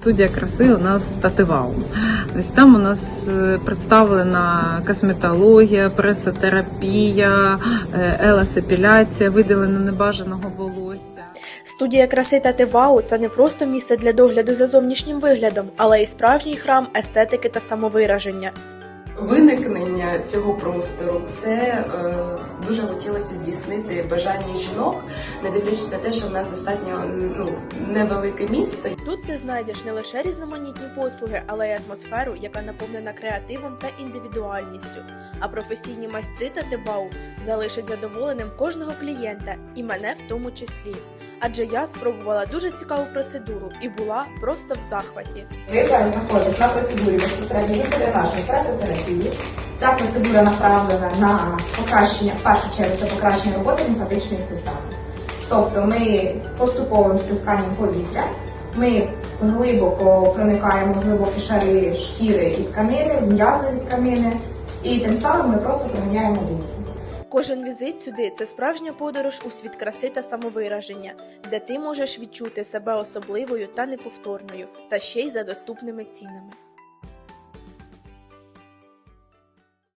студія краси у нас Тативау. Ось там у нас е, представлена косметологія, пресотерапія, е, еласепіляція, видалення небажаного волосся. Студія краси Тативау це не просто місце для догляду за зовнішнім виглядом, але й справжній храм естетики та самовираження. Виникнення цього простору це е, дуже хотілося здійснити бажання жінок, не дивлячись на те, що в нас достатньо ну невелике місто. Тут ти знайдеш не лише різноманітні послуги, але й атмосферу, яка наповнена креативом та індивідуальністю. А професійні майстри та Тивау залишать задоволеним кожного клієнта, і мене в тому числі. Адже я спробувала дуже цікаву процедуру і була просто в захваті. Ви зараз знаходитесь на процедурі безпосередньо вітеринарної пресотерапії. Ця процедура направлена на покращення, в першу чергу, це покращення роботи лімфатичної системи. Тобто ми поступовим стисканням повітря, ми глибоко проникаємо в глибокі шари шкіри і тканини, в м'язові тканини, і тим самим ми просто приміняємо лімфу. Кожен візит сюди це справжня подорож у світ краси та самовираження, де ти можеш відчути себе особливою та неповторною, та ще й за доступними цінами.